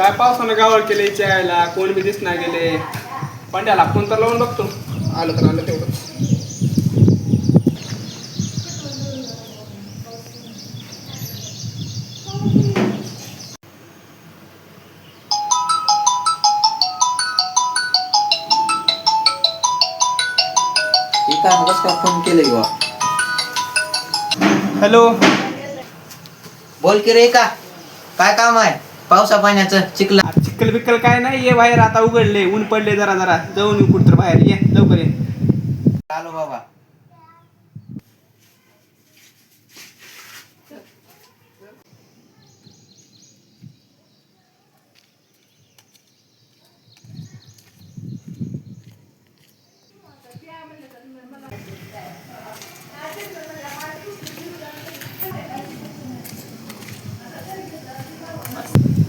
काय पावसानं गावळ केले यायला कोण बी दिसना गेले. पंड्याला फोन तर लावून बघतो. आलं तर आलं तेवढंच. काय फोन केले बा हॅलो. बोल की रे का काय काम आहे? पावसा पाण्याचं चिखला. चिक्कल बिक्कल काय नाही ये बाहेर आता उघडले ऊन पडले जरा जरा जाऊन येऊ कुठं बाहेर ये लवकर ये. आलो बाबा.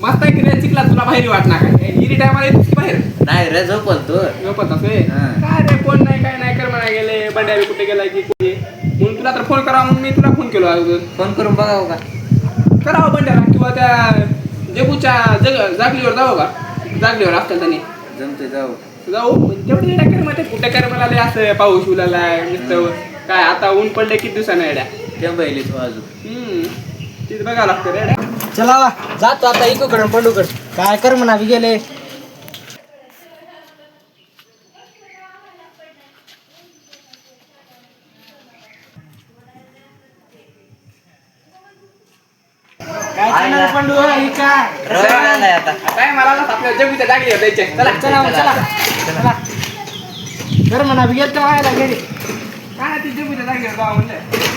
मस्त आहे की नाही चिखला तुला बाहेर वाटणार काय? हिरी टायमाला येतोस की बाहेर? नाही रे झोपल तू. झोपत असे. काय रे कोण नाही काय नाही कर म्हणा गेले. बंड्या बी कुठे गेला की कुठे? म्हणून तुला तर फोन करा म्हणून मी तुला फोन केलो अगोदर फोन करून बघावं का? करावं बंड्याला किंवा त्या जेबूच्या जग जागलीवर जावं का? जागलीवर असतात त्यांनी. जमते जाऊ. जाऊ तेवढं येड्या कर मध्ये कुठे कर मला असं पाऊस उलालाय नुसतं काय आता ऊन पडले किती दिवसानं येड्या? ते बैली तू अजून हम्म. तिथं बघावं लागतं रे येड्या. चला वा, जातो आता इकडून पंडूकड काय कर म्हणा बी गेले. काय करणार पंडू? हे काय? आता. काय मला ना आपल्या जागलीवर जायचे चला. चला चला. चला. कर म्हणा बी गेलं व्हायला घरी. काय ती जेबूच्या जागलीवर जावं म्हणलं.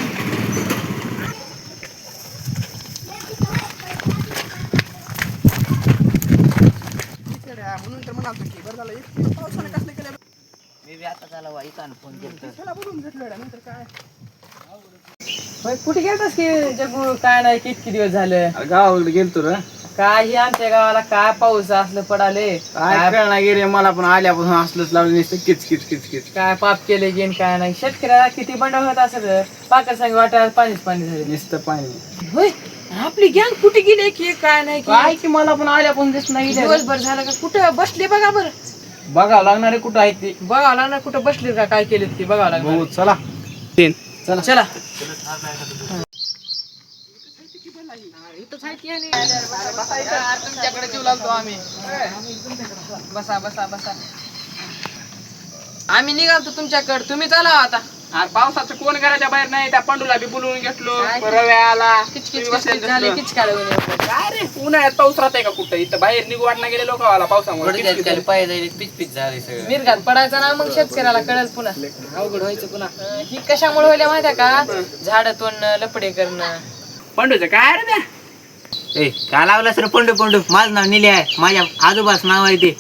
म्हणून तर म्हणाल की बरं झालं इतकं पावसानं कसलं केलं? मी बी आता त्याला वाईकान फोन केलं त्याला बोलून भेटलो नंतर काय? कुठे गेलतास की? जगू काय नाही किती दिवस झाले? गावाकडे गेलतो रे. काय ही आमच्या गावाला काय पाऊस असलं पडाले? काय काय कळणार गेले मला पण आल्यापासून असलंच लावलं नुसतं किच किच किच किच. काय पाप केले गेन काय नाही. शेतकऱ्याला किती बंड होत असत पाकर सांग वाटायला पाणीच पाणी झाले. नुसतं पाणी. होय? आपली गँग कुठे गेली की काय नाही की? काय की मला पण आल्यापासून दिसत नाही दिवसभर झालं का कुठं बसले बघा बरं बघावं लागणार कुठं आहे ते बघावं लागणार कुठं बसले का काय केले ते बघावं लागणार हो चला तीन चला चला तुमच्याकडे जीव लावतो आम्ही बसा बसा बसा आम्ही निघालतो तुमच्याकडे तुम्ही चला आता अरे पावसाचं कोण घराच्या बाहेर नाही त्या पंडूला बी बोलवून घेतलो. काय? रव्या आला किचकिच तुम्ही किचकिच बसलेले झाले दिसलो. किचकाळ वगैरे. काय रे? उन्हाळ्यात पाऊस राहते का कुठं? इथं बाहेर निघू वाटणं गेले लोक आला पावसामुळे मिरगात पडायचा ना मग शेतकऱ्याला कळेल पुन्हा. अवघड व्हायचं पुन्हा. ही कशामुळे व्हायला माहिती का? झाड तोडणं लपडे करणं. पंडूचं काय रे त्या ए काय लावलं सर पंडू पंडू? माझं नाव निले आहे. माझ्या आजोबाच नाव आहे ते.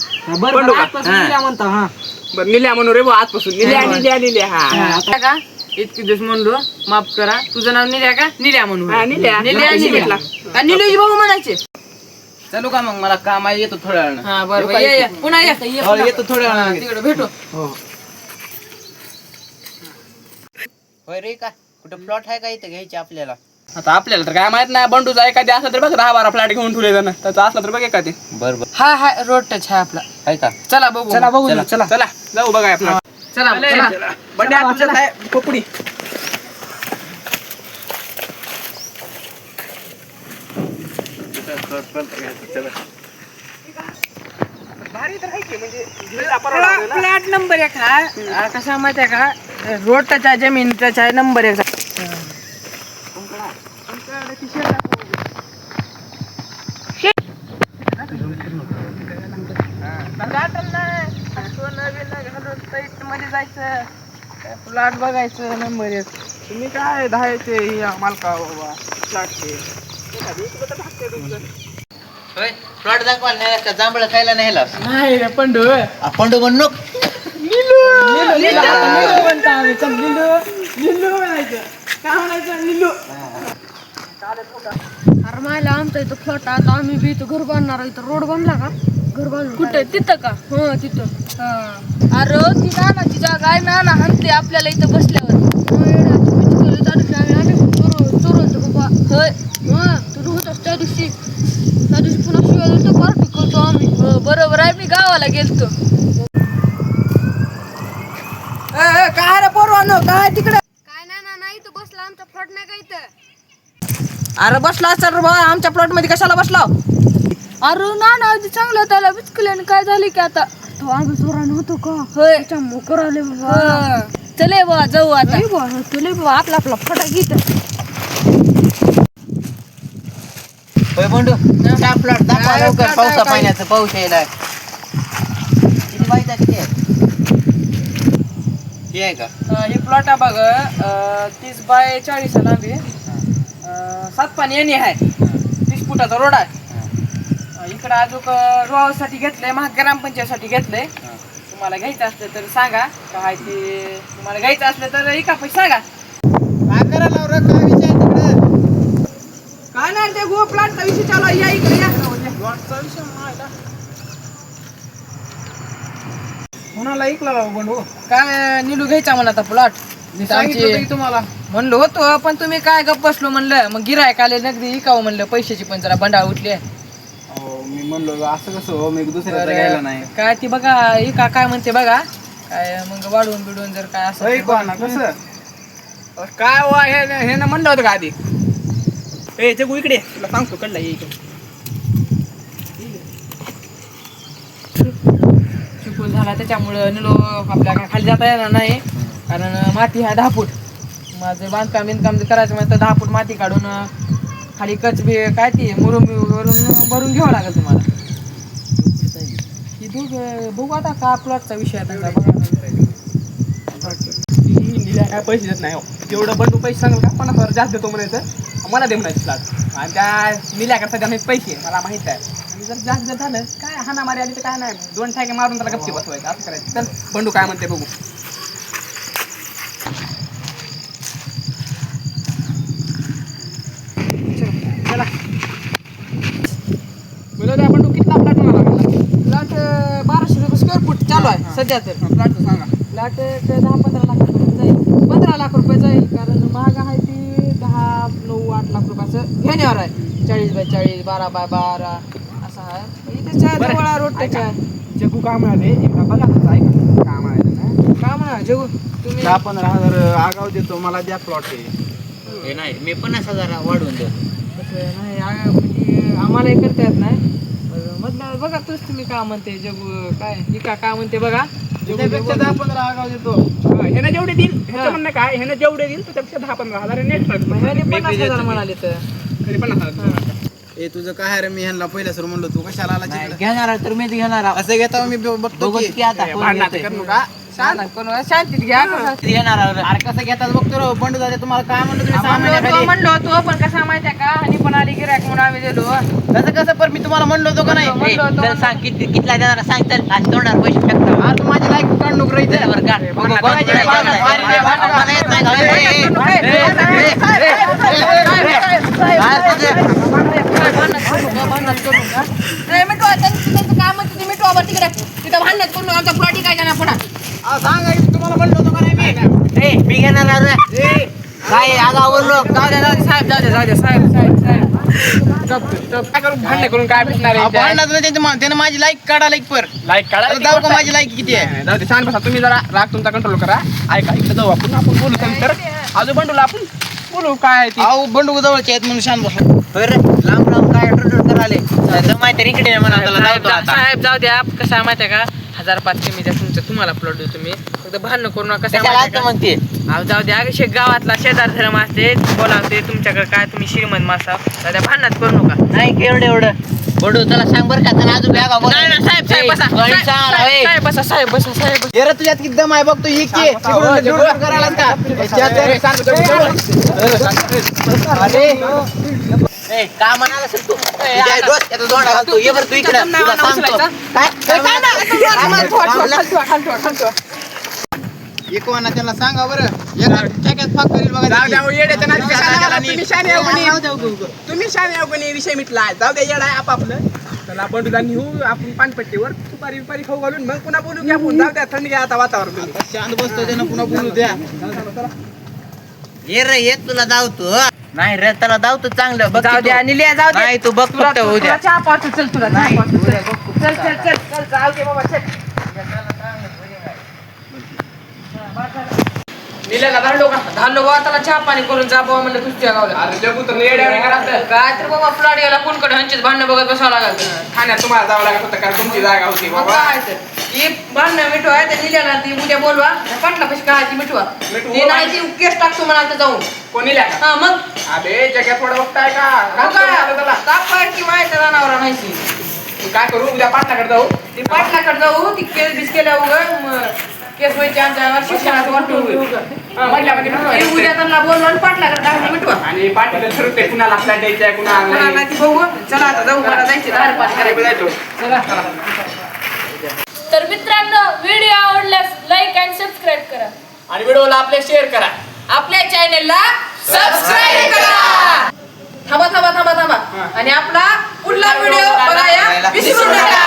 पंडू का. म्हणतो हा. बरं निल्या म्हणून रे बुवा आजपासून. निल्या निल्या निल्या. हा. आता का? इतके दिवस म्हणलो माफ करा. तुझं नाव निल्या का? निल्या म्हणून. हा, निल्या. निल्या निल्या. भेटला. निलेश भाऊ म्हणायचे. चलू का मग? मला काम आहे येतो थोड्या वेळानं. हा बरं बरं. ये, ये. पुन्हा ये. ये हो, पुन्हा. येतो थोड्या हा, वेळानं. तिकडे भेटू. होय रे का? कुठं प्लॉट आहे का इथं घ्यायचे आपल्याला? आता आपल्याला तर काय माहीत नाही बंडूचा एखादी असला तर बघ दहा बारा फ्लॅट घेऊन ठेवले जाणं त्याचा असला तर बघ एखादी. बर बर. हा हा रोड टच आहे आपला. आहे का? चला बघू. चला बघू चला. चला. चला जाऊ बघा आपला. चला चला बंड्या तुझ्यात आहे पपडी की म्हणजे. फ्लॅट नंबर एक हा. कसा माहिती आहे का? रोड टच आहे जमीन टच आहे नंबर एक मध्ये जायचं प्लॉट बघायचं नंबर एक तुम्ही काय दहायचे ही मालका बाबा. होय प्लॉट दाखवायला नाही का? जांभळं खायला नाही लाव नाही रे पंडू. पंडू म्हणू अरे मायला आमच्या इथं फ्लॉट आता आम्ही बी इथं घर बांधणार आहे. इथं रोड बांधला का? कुठे? तिथं का? हो तिथं. अरे ती नानाची जागा आहे नाना हनते आपल्याला इथं बसल्यावर. होय होतस त्या दिवशी त्या दिवशी पुन्हा शिवाय पार्टी करतो गेलतो. काय रे पोरवानो काय तिकडे? काय ना ना नाही तू बसला आमचा फ्रॉड नाही का इथं? अरे बसला असेल रे बा आमच्या प्लॉटमध्ये कशाला बसला? अरे ना ना आधी चांगलं त्याला बिचकल्याने काय झाले की आता? तो आम्ही चोरान होतो का? होय. मोकर आले बाबा. चले बाबा जाऊ आता. चले बाबा आपला आपला फटाक घेत होय बंडू? चहा प्लॉट दाखवा काय लवकर. काय पावसा काय? पाण्याचं पाऊस यायला. किती माहिती आहे किती आहे हे आहे का? ही प्लॉट आहे बघ. अं, तीस बाय चाळीस आहे लांबी अं, सात पाणी येणे आहे. तीस फुटाचा रोड आहे. इकडं अजून रोवासाठी घेतलंय महा ग्रामपंचायतसाठी घेतलंय. तुम्हाला घ्यायचं असलं तर सांगा. काय ते तुम्हाला घ्यायचं असलं तर एका पैसे सांगा. काय करायला रे काय विचार तिकडे? काय नाही ते गो प्लॉटचा विषय चालू आहे. या इकडे या. कोणाला ऐकला राव बंडू? काय निलू घ्यायचा म्हणा आता प्लॉट मी सांगितलं होतं की तुम्हाला. म्हणलो होतो पण तुम्ही काय गप्प बसलो म्हणलं. मग गिरायक आले नगदी इकावं म्हणलं. पैशाची पण जरा बंडाळ उठली अहो, मी म्हणलो असं कसं हो? मी दुसऱ्याचं घ्यायला नाही. काय ती बघा इका काय म्हणते बघा काय मग वाढवून बिडवून जर काय असं होय कोणा कसं? काय वा हे हे ना म्हणलं होतं का आधी? ए जगू इकडे. तुला सांगतो कडला ये इकडे. चिकूल झाला त्याच्यामुळं निलो आपल्या काय खाली जाता येणार नाही. कारण माती आहे दहा फूट. माझं बांधकाम बिंधकाम जर करायचं म्हणजे तर दहा फूट माती काढून अं, खाली कच बी काय ती मुरुम वरून भरून घ्यावं लागेल तुम्हाला. ही दोघं बघू आता का प्लॉटचा विषय त्यांचा. बघा. काय पैसे देत नाही हो. बंडू पैसे सांगेल का? पन्नास हजार जास्त देतो म्हणायचं. मला दे म्हणायचं प्लॉट आणि त्या निल्या करता त्याने पैसे मला माहीत आहे. आणि जर जास्त झालं काय हाना मारी आली तर काय नाही. दोन ठाके मारून त्याला गप्पी बसवायचं. असं करायचं. चल बंडू काय म्हणते बघू चला बोलू द्या बंडू किती प्लॅट म्हणाला प्लॉट बाराशे रुपये स्क्वेअर फूट चालू आहे सध्या तर. प्लॅट सांगा. प्लॉट दहा पंधरा लाख रुपये जाईल. पंधरा लाख रुपये जाईल कारण महाग आहे ती दहा नऊ आठ लाख रुपयाचं घेण्यावर आहे. चाळीस बाय चाळीस बारा बाय बारा असं आहे. इथे. जवळ रोड त्याच्या. जगू काय म्हणाले? एकदा बघा तसं ऐका काय म्हणाले ना? का म्हणा जेऊ तुम्ही दहा पंधरा हजार आगाव देतो मला द्या प्लॉट हे. नाही मी पन्नास हजार वाढवून देतो. तसं नाही आ- म्हणजे आम्हालाही करता येत नाही. म्हटलं बघा तूच तुम्ही काय म्हणते जगू काय ही का काय म्हणते बघा. त्यापेक्षा दहा पंधरा आगाव देतो. ह्यानं जेवढे देईल ह्याचं म्हणणं काय ह्यानं जेवढे देईल त्यापेक्षा दहा पंधरा हजार नेट ह्याने पन्नास हजार म्हणाले तर. तरी पन्नास हजार ए तुझं काय आहे रे मी ह्यांना पहिल्या सर म्हणलो तू कशाला आला घेणार आहे तर मी घेणार आहे. असं घेता मी ब- बघतो बघू की की आता कोण भांडणात घेतंय. करू नका शांत कोण शांतीत घ्या घेणार? अरे कसं घेतात बघतो रे बंडू दादा तुम्हाला काय म्हणलं तुम्ही सहा म्हणलो तो महिन्याखाली म्हणलो तो पण कसा माहितीये का आणि पण आली गिरायक म्हणून आम्ही कसं पण मी तुम्हाला म्हणलो होतो का नाही म्हणलो. ए, म्हणलो तो चल सांग किती कितला देणार आहे? सांग चल आज तोंडावर पैसे टाकतो अरे तू माझी लाईक रे इथे. काढ. बघू, नाही. ए, ए, ए, ए, ए, ए, तुझे. मिठवा त्यांचं काम म्हणते ते मिठवा बरं तिकडे तिथं भांडणात करून आमचा प्लॉट काय जाणार पुढे अहो, सांग आई, तुम्हाला म्हणलो होतो का नाही मी ए, मी घेणार आहे रे. काय आज आवडलो जाऊ द्या जाऊ साहेब जाऊ द्या जाऊ द्या साहेब साहेब साहेब काय करू भांडण करून काय भेटणार अहो, आहे त्यानं माझी लाईक काढा लाईक पर लाईक काढा जाऊ का माझी लाईक किती आहे जाऊ दे शांत बसा तुम्ही जरा राग तुमचा कंट्रोल करा ऐका इकडे जाऊ आपण आपण बोलू तर अजून बंडूला आपण बोलू काय आहे ते? अहो बंडू जवळचे आहेत म्हणून शांत बसा. होय रे, लांब लांब काय टुटूट कराले तर माहिती आहे, इकडे म्हणा त्याला साहेब लावतो आता. साहेब जाऊ द्या. कसं आहे माहितीये का? हजार पाच कमी द्या तुमचं तुम्हाला प्लॉट देतो मी फक्त भांडण करू नका कसं आहे का? म्हणते अहो जाऊ द्या. शे गावातला शेजार धर्म असते बोलावते तुमच्याकडे काय तुम्ही श्रीमंत मासा जाऊ द्या भांडणात करू नका. नाही एवढं एवढं. बडू त्याला सांग बरं का त्याला अजून बॅगा बोला. नाही ना साहेब साहेब बसा साहेब, साहेब, बसा साहेब बसा साहेब बसा. तुझ्यात किती दम आहे बघतो ही की तिकडून जोडून करायला का याच्यात अरे ए, काय म्हणाला असेल तू ए, तुझ्या डोसक्यात दोंडा घालतो. ये बरं तू इकडे? काय? एक ना त्याला सांगा बरं. एका ठेक्यात फाक करील बघा जाऊ द्या हो, त्याची. येड्याच्या नादी कशाला त्याला लागला? तुम्ही शाने आहे कोणी? तुम्ही शाने आहे कोणी विषय मिटला. जाऊ द्या येडा आहे आपापलं. चला बंडूला नेऊ आपण पानपट्टीवर. सुपारी बिपारी खाऊ घालून मग पुन्हा बोलू की आपण. जाऊ द्या थंडी घ्या आता वातावरण. तुम्ही. शांत बसतो त्यानं पुन्हा बोलू द्या. ये रे ये तुला धावतो. नाही रे त्याला धावतो चांगलं. बघ जाऊ द्या तू. निलिया जाऊ द्या नाही तू बघ तुला फक्त होऊ द्या चल. चल. चल चल चल चल चालते बाबा चल. निलेला धाडलो का धाडलो बाबा त्याला चहा पाणी करून जा बाबा म्हणलं तुझ्या गावला. अरे जगू तर येड्यावानी करा काय तर बाबा फ्लॉट गेला कोणकडे हंचीत भांडणं बघत बसावं लागल. ठाण्यात तुम्हाला जावं लागत होतं कारण तुमची जागा होती बाबा. काय तर. ही भांडणं मिठवा आहे ते निल्याला ती उद्या बोलवा. पाटला काय ती मिठवा. ती नाही ती केस टाकतो म्हणा आता जाऊन. कोणी लिहा हा मग. अबे जग्यात थोडं बघताय का? मग करून आलं त्याला. काय तापाय की माहिती जनावरा नाही ती. काय करू उद्या पाटलाकडे जाऊ? ती पाटलाकडे जाऊ ती केस बिस केल्या उग केस व्हायची आमच्या शिक्षणाचं वाटून होईल. म्हटल्यामध्ये मिटवायचं. उद्या त्यांना बोलवा आणि पाटलाकडे टाकून मिठवा आणि पाटील ठरवते कुणाला फ्लॅट द्यायचा आहे कुणाला कोणाला नाही. ती बघू. चला आता जाऊ मला जायचे दार पाणी अरे, करायचं. जायचो. तर मित्रांनो व्हिडिओ आवडल्यास लाईक आणि सबस्क्राईब करा. आणि व्हिडिओला आपले शेअर करा. आपल्या चॅनलला सबस्क्राईब करा. थांबा थांबा थांबा थांबा. आणि आपला पुढला व्हिडिओ बघाया विसरू नका.